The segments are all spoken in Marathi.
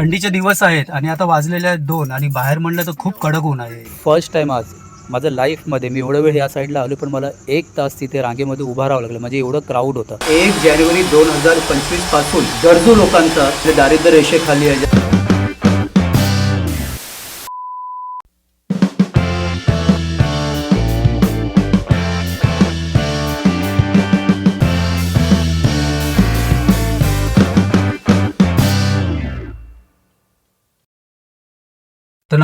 थंडीचे दिवस आहेत आणि आता वाजलेले आहेत दोन आणि बाहेर म्हणलं तर खूप कडक ऊन आहे. फर्स्ट टाइम आज. माझं लाईफमध्ये मी एवढं वेळ या साईडला आलो पण मला एक तास तिथे रांगेमध्ये उभा राहावं लागलं. म्हणजे एवढं क्राऊड होतं. एक जानेवारी दोन हजार पंचवीसपासून गरजू लोकांचा दारिद्र्य रेषेखाली आहे.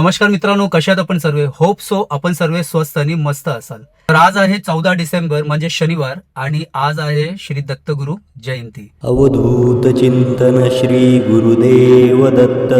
नमस्कार मित्रांनो कशात आपण सर्व? होप सो आपण सर्व स्वस्त आणि मस्त असाल. तर आज आहे चौदा डिसेंबर म्हणजे शनिवार आणि आज आहे श्री दत्तगुरु जयंती. अवधूत चिंतन श्री गुरुदेव दत्त.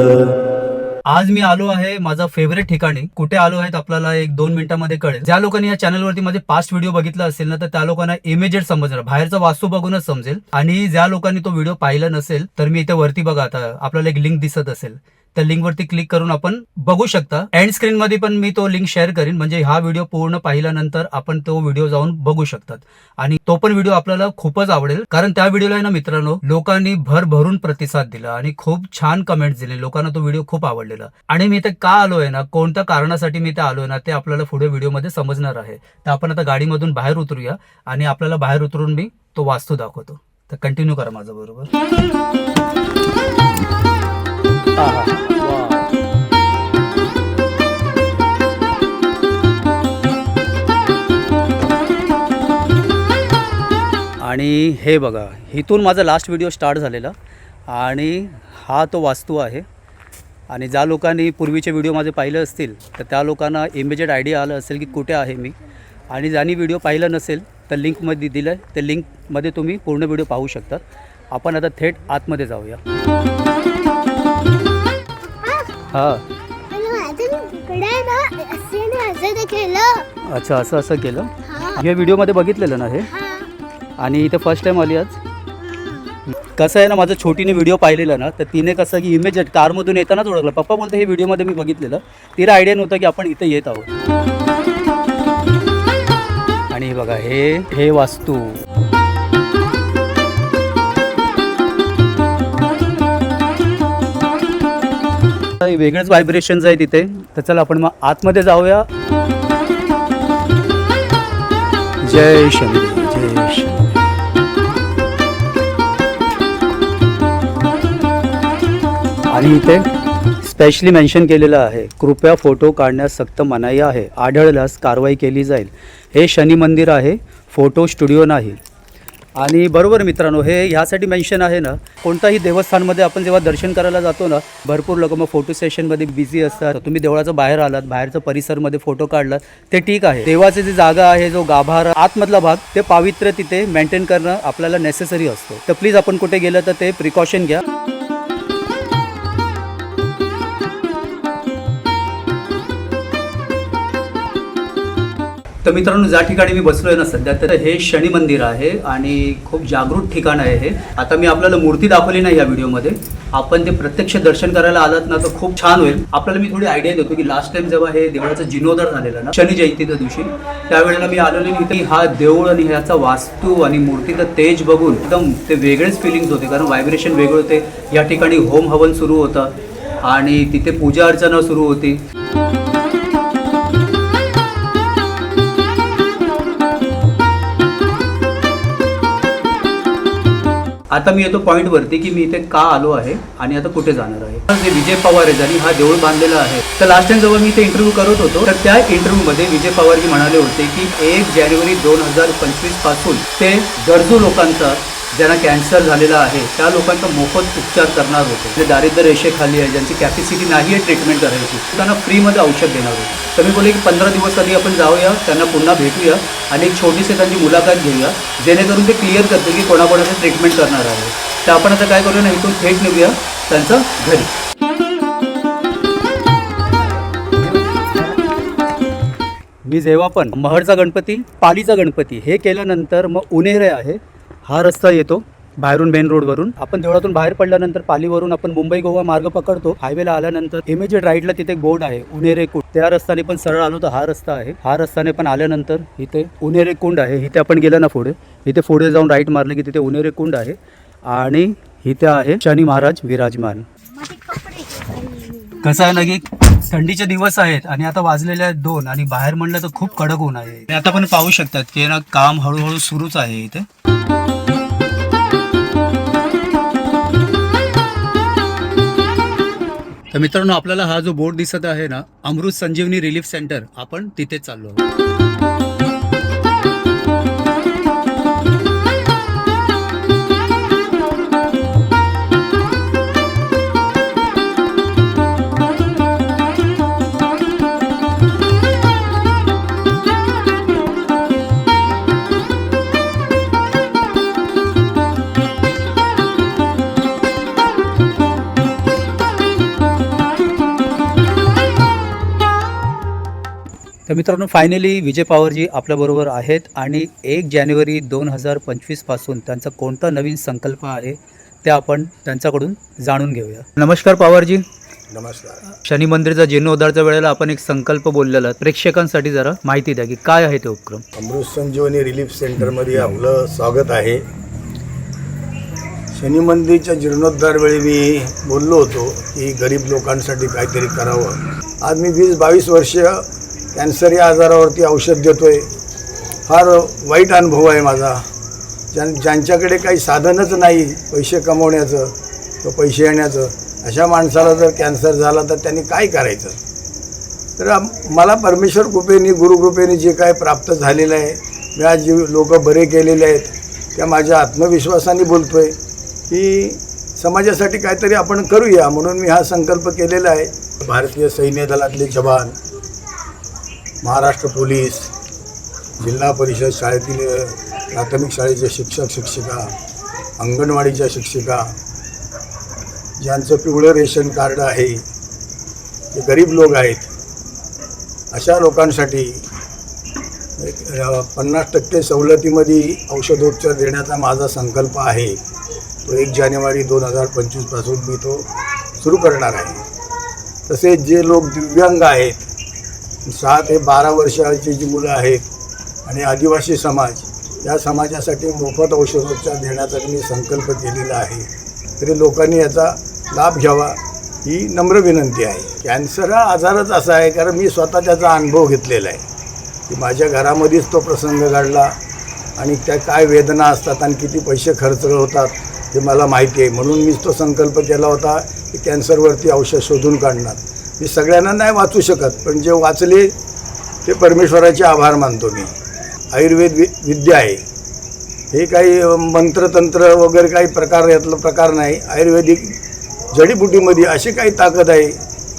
आज मी आलो आहे माझा फेवरेट ठिकाणी. कुठे आलो आहेत आपल्याला एक दोन मिनिटांमध्ये कळेल. ज्या लोकांनी या चॅनलवरती माझे पास्ट व्हिडिओ बघितला असेल ना तर त्या लोकांना इमेजेट समजणार बाहेरचा वास्तू बघूनच समजेल. आणि ज्या लोकांनी तो व्हिडिओ पाहिला नसेल तर मी इथे वरती बघा आता आपल्याला एक लिंक दिसत असेल. त्या लिंक वरती क्लिक करून आपण बघू शकता. एंड स्क्रीन मध्ये पण मी तो लिंक शेअर करीन. म्हणजे हा व्हिडिओ पूर्ण पाहिल्यानंतर आपण तो व्हिडिओ जाऊन बघू शकतात. आणि तो पण व्हिडिओ आपल्याला खूपच आवडेल. कारण त्या व्हिडिओला आहे ना मित्रांनो लोकांनी भरभरून प्रतिसाद दिला आणि खूप छान कमेंट्स दिले. लोकांना तो व्हिडिओ खूप आवडलेला. आणि मी इथे का आलोय ना कोणत्या कारणासाठी मी इथे आलोय ना ते आपल्याला पुढे व्हिडिओमध्ये समजणार आहे. तर आपण आता गाडीमधून बाहेर उतरूया आणि आपल्याला बाहेर उतरून मी तो वास्तू दाखवतो. तर कंटिन्यू करा माझ्या बरोबर. आणि हे बघा इथून माझा लास्ट व्हिडिओ स्टार्ट झालेला. आणि हा तो वास्तू आहे. आणि ज्या लोकांनी पूर्वीचे व्हिडिओ माझे पाहिले असतील तर त्या लोकांना इमेजेट आयडिया आलं असेल की कुठे आहे मी. आणि ज्यांनी व्हिडिओ पाहिलं नसेल तर लिंकमध्ये दिलं आहे त्या लिंकमध्ये तुम्ही पूर्ण व्हिडिओ पाहू शकतात आपण आता थेट आतमध्ये जाऊया. हां. अच्छा असं असं केलं? हा. हे व्हिडिओमध्ये बघितलेलं ना हा. आणि इथे फर्स्ट टाइम आली आज कसं आहे ना माझं छोटीने व्हिडिओ पाहिलेला ना तर तिने कसं की इमेज कारमधून येतानाच ओळखलं. पप्पा बोलतो हे व्हिडिओमध्ये मी बघितलेलं. तिला आयडिया नव्हतं की आपण इथे येत आहोत. आणि बघा हे हे वास्तू. हे वेगळेच व्हायब्रेशन्स आहे तिथे तर चला आपण मग आतमध्ये जाऊया. जय शंकर आणि इथे स्पेशली मेन्शन केलेलं आहे कृपया फोटो काढण्यास सक्त मनाई आहे आढळल्यास कारवाई केली जाईल. हे शनी मंदिर आहे फोटो स्टुडिओ नाही. आणि बरोबर मित्रांनो हे ह्यासाठी मेन्शन आहे ना कोणताही देवस्थानमध्ये आपण जेव्हा दर्शन करायला जातो ना भरपूर लोक मग फोटो सेशनमध्ये बिझी असतात. तुम्ही देवळाचं बाहेर आलात बाहेरचं परिसरमध्ये फोटो काढलात ते ठीक आहे. देवाची जी जागा आहे जो गाभार आतमधला भाग ते पावित्र्य तिथे मेंटेन करणं आपल्याला नेसेसरी असतो. तर प्लीज आपण कुठे गेलं तर ते प्रिकॉशन घ्या. तर मित्रांनो ज्या ठिकाणी मी बसलोय ना सध्या तर हे शनी मंदिर आहे आणि खूप जागृत ठिकाण आहे हे. आता मी आपल्याला मूर्ती दाखवली नाही या व्हिडिओमध्ये. आपण ते प्रत्यक्ष दर्शन करायला आलात ना तर खूप छान होईल. आपल्याला मी थोडी आयडिया देतो की लास्ट टाइम जेव्हा हे देवळाचं जिनोदर झालेलं ना शनी जयंतीच्या दिवशी त्यावेळेला मी आलेलो इथे हा देऊळ आणि ह्याचा वास्तू आणि मूर्तीचं तेज बघून एकदम ते वेगळेच फिलिंग्स होते. कारण व्हायब्रेशन वेगळे होते. या ठिकाणी होम हवन सुरू होतं आणि तिथे पूजा अर्चना सुरू होती. आता मी येतो पॉईंट वरती की मी इथे का आलो आहे आणि आता कुठे जाणार आहे. जे विजय पवार आहे ज्यांनी हा देऊळ बांधलेला आहे तर लास्ट टाइम जेव्हा मी इथे इंटरव्ह्यू करत होतो तर त्या इंटरव्ह्यू मध्ये विजय पवारजी म्हणाले होते की एक जानेवारी दोन हजार पंचवीसपासून ते गरजू लोकांचा ज्यांना कॅन्सर झालेला आहे त्या लोकांचा मोफत उपचार करणार होते. जे दारिद्र्य रेषेखाली आहे ज्यांची कॅपॅसिटी नाही आहे ट्रीटमेंट करायची त्यांना फ्रीमध्ये औषध देणार होते. तर मी बोलले की पंधरा दिवस आधी आपण जाऊया त्यांना पुन्हा भेटूया आणि एक छोटीशी त्यांची मुलाखत घेऊया जेणेकरून ते क्लिअर करते की कोणाकोणाचं ट्रीटमेंट करणार आहे. तर आपण आता काय करूया ना इथून थेट निघूया त्यांचं घरी. मी जेव्हा पण महडचा गणपती पालीचा गणपती हे केल्यानंतर मग उन्हेरे आहे हा रस्ता येतो बाहेरून मेन रोडवरून. आपण देवळातून बाहेर पडल्यानंतर पालीवरून आपण मुंबई गोवा मार्ग पकडतो. हायवेला आल्यानंतर इमिजिएट राईटला तिथे एक बोर्ड आहे उनेरे कुंड. त्या रस्त्याने पण सरळ आलो तर हा रस्ता आहे. हा रस्त्याने पण आल्यानंतर इथे उनेरे कुंड आहे. इथे आपण गेलं ना पुढे इथे पुढे जाऊन राईट मारले की तिथे उनेरे कुंड आहे. आणि इथे आहे शनी महाराज विराजमान. कसं आहे ना की थंडीचे दिवस आहेत आणि आता वाजलेले आहेत दोन आणि बाहेर म्हणलं तर खूप कडक ऊन आहे. आता पण पाहू शकतात की ना काम हळूहळू सुरूच आहे इथे. तर मित्रांनो आपल्याला हा जो बोर्ड दिसत आहे ना अमृत संजीवनी रिलीफ सेंटर आपण तिथे चाललो आहोत. तर मित्रांनो फायनली विजय पवारजी आपल्याबरोबर आहेत आणि एक जानेवारी दोन हजार पंचवीसपासून त्यांचा कोणता नवीन संकल्प आहे ते आपण त्यांच्याकडून जाणून घेऊया. नमस्कार पवारजी. नमस्कार. शनी मंदिरचा जीर्णोद्धारच्या वेळेला आपण एक संकल्प बोललेला प्रेक्षकांसाठी जरा माहिती द्या की काय आहे ते उपक्रम. अमृत संजीवनी रिलीफ सेंटरमध्ये आपलं स्वागत आहे. शनी मंदिरच्या जीर्णोद्धार वेळी मी बोललो होतो की गरीब लोकांसाठी काहीतरी करावं. आज मी वीस बावीस वर्ष कॅन्सर या आजारावरती औषध देतो आहे फार वाईट अनुभव आहे माझा. ज्यां ज्यांच्याकडे काही साधनच नाही पैसे कमवण्याचं किंवा पैसे येण्याचं अशा माणसाला जर कॅन्सर झाला तर त्यांनी काय करायचं? तर मला परमेश्वर कृपेने गुरुकृपेने जे काय प्राप्त झालेलं आहे मी आज जे लोक बरे केलेले आहेत त्या माझ्या आत्मविश्वासाने बोलतो आहे की समाजासाठी काहीतरी आपण करूया म्हणून मी हा संकल्प केलेला आहे. भारतीय सैन्य दलातले जवान महाराष्ट्र पोलीस जिल्हा परिषद शाळेतील प्राथमिक शाळेचे शिक्षक शिक्षिका अंगणवाडीच्या शिक्षिका ज्यांचं पिवळं रेशन कार्ड आहे ते गरीब लोक आहेत अशा लोकांसाठी पन्नास टक्के सवलतीमध्ये औषधोपचार देण्याचा माझा संकल्प आहे. तो एक जानेवारी दोन हजार पंचवीसपासून मी तो सुरू करणार आहे. तसेच जे लोक दिव्यांग आहेत सहा ते बारा वर्षाची जी मुलं आहेत आणि आदिवासी समाज या समाजासाठी मोफत औषधोपचार देण्याचा मी संकल्प केलेला आहे. तरी लोकांनी याचा लाभ घ्यावा ही नम्र विनंती आहे. कॅन्सर हा आजारच असा आहे कारण मी स्वतः त्याचा अनुभव घेतलेला आहे. की माझ्या घरामध्येच तो प्रसंग घडला आणि त्या काय वेदना असतात आणि किती पैसे खर्च होतात हे मला माहिती आहे. म्हणून मीच तो संकल्प केला होता की कॅन्सरवरती औषध शोधून काढणार. मी सगळ्यांना नाही वाचू शकत पण जे वाचले ते परमेश्वराचे आभार मानतो मी. आयुर्वेद वि विद्या आहे. हे काही मंत्रतंत्र वगैरे काही प्रकार यातला प्रकार नाही. आयुर्वेदिक जडीबुटीमध्ये अशी काही ताकद आहे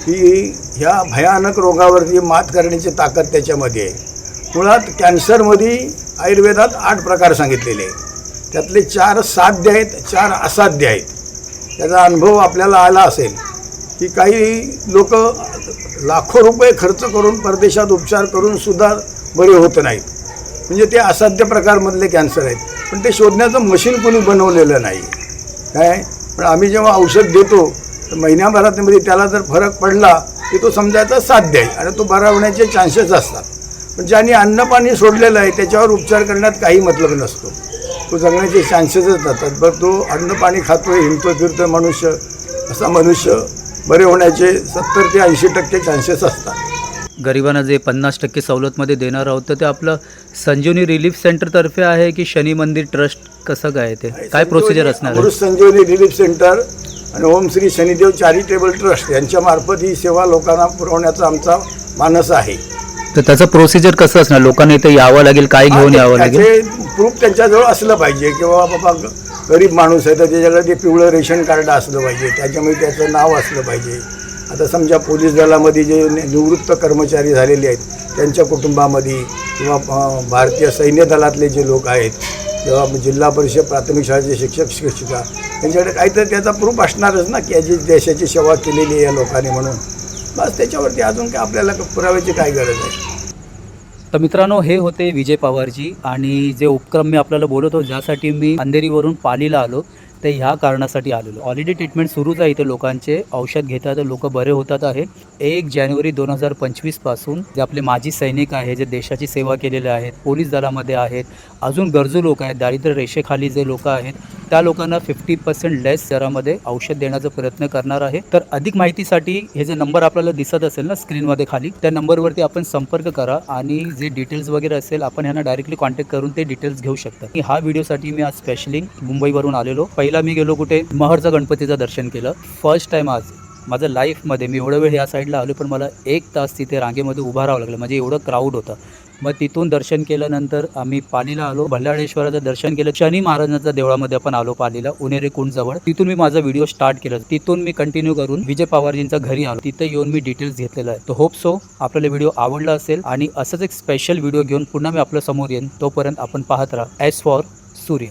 की ह्या भयानक रोगावरती मात करण्याची ताकद त्याच्यामध्ये आहे. मुळात कॅन्सरमध्ये आयुर्वेदात आठ प्रकार सांगितलेले आहेत. त्यातले चार साध्य आहेत चार असाध्य आहेत. त्याचा अनुभव आपल्याला आला असेल की काही लोक लाखो रुपये खर्च करून परदेशात उपचार करून सुद्धा बरे होत नाहीत. म्हणजे ते असाध्य प्रकारमधले कॅन्सर आहेत. पण ते शोधण्याचं मशीन कोणी बनवलेलं नाही. काय? पण आम्ही जेव्हा औषध देतो तर महिन्याभरामध्ये त्याला जर फरक पडला की तो समजायचा साध्य आहे. आणि तो बरा होण्याचे चान्सेस असतात. पण ज्यांनी अन्नपाणी सोडलेलं आहे त्याच्यावर उपचार करण्यात काही मतलब नसतो. तो जगण्याचे चान्सेसच जातात बरं तो अन्नपाणी खातोय हिंडतो फिरतोय मनुष्य असा मनुष्य बरे होण्याचे सत्तर ते ऐंशी टक्के चान्सेस असतात. गरिबांना जे पन्नास टक्के सवलतमध्ये देणार आहोत तर ते आपलं संजीवनी रिलीफ सेंटरतर्फे आहे की शनी मंदिर ट्रस्ट कसं काय ते? काय प्रोसिजर असणार संजीवनी रिलीफ सेंटर आणि ओम श्री शनिदेव चॅरिटेबल ट्रस्ट यांच्या मार्फत ही सेवा लोकांना पुरवण्याचा आमचा मानस आहे. तर त्याचं प्रोसिजर कसं असणार? लोकांना इथे यावं लागेल काय घेऊन यावं लागेल? प्रूफ त्यांच्याजवळ असलं पाहिजे किंवा बाबा गरीब माणूस आहे तर त्याच्याकडे ते पिवळं रेशन कार्ड असलं पाहिजे त्याच्यामध्ये त्याचं नाव असलं पाहिजे. आता समजा पोलीस दलामध्ये जे निवृत्त कर्मचारी झालेले आहेत त्यांच्या कुटुंबामध्ये किंवा भारतीय सैन्य दलातले जे लोक आहेत किंवा जिल्हा परिषद प्राथमिक शाळेचे शिक्षक शिक्षिका त्यांच्याकडे काहीतरी त्याचा प्रूफ असणारच ना की याची देशाची सेवा केलेली आहे या लोकांनी म्हणून. बस त्याच्यावरती अजून काय आपल्याला पुराव्याची काय गरज आहे? तर मित्रांनो हे होते विजय पवारजी आणि जे उपक्रम मी आपल्याला बोलत होतो ज्यासाठी मी अंधेरीवरून पालीला आलो ते ह्या कारणासाठी आलेलो. ऑलरेडी ट्रीटमेंट सुरूच आहे इथे लोकांचे. औषध घेतात लोक बरे होतात आहे. एक जानेवारी दोन हजार पंचवीसपासून जे आपले माजी सैनिक आहे जे देशाची सेवा केलेले आहेत पोलीस दलामध्ये आहेत अजून गरजू लोक आहेत दारिद्र्य रेषेखाली जे लोक आहेत त्या लोकांना फिफ्टी पर्सेंट लेस दरामध्ये औषध देण्याचा प्रयत्न करणार आहे. तर अधिक माहितीसाठी हे जे नंबर आपल्याला दिसत असेल ना स्क्रीनमध्ये खाली त्या नंबरवरती आपण संपर्क करा आणि जे डिटेल्स वगैरे असेल आपण ह्यांना डायरेक्टली कॉन्टॅक्ट करून ते डिटेल्स घेऊ शकता. की हा व्हिडिओसाठी मी आज स्पेशली मुंबईवरून आलेलो. पहिला मी गेलो कुठे? महडचा गणपतीचं दर्शन केलं. फर्स्ट टाइम आज माझं लाईफमध्ये मी एवढं वेळ ह्या साईडला आलो पण मला एक तास तिथे रांगेमध्ये उभा राहावं लागलं. म्हणजे एवढं क्राऊड होतं. मग तिथून दर्शन केल्यानंतर आम्ही पालीला आलो. भल्लाळेश्वराचं दर्शन केलं. शनी महाराजांच्या देवळामध्ये आपण आलो पालीला उनेरे कुंडजवळ. तिथून मी माझा व्हिडिओ स्टार्ट केला. तिथून मी कंटिन्यू करून विजय पवारजींच्या घरी आलो. तिथे येऊन मी डिटेल्स घेतलेला आहे. तो होप सो आपल्याला व्हिडिओ आवडला असेल आणि असंच एक स्पेशल व्हिडिओ घेऊन पुन्हा मी आपल्यासमोर येईन. तोपर्यंत आपण पाहत राहा. एस फॉर सूर्य.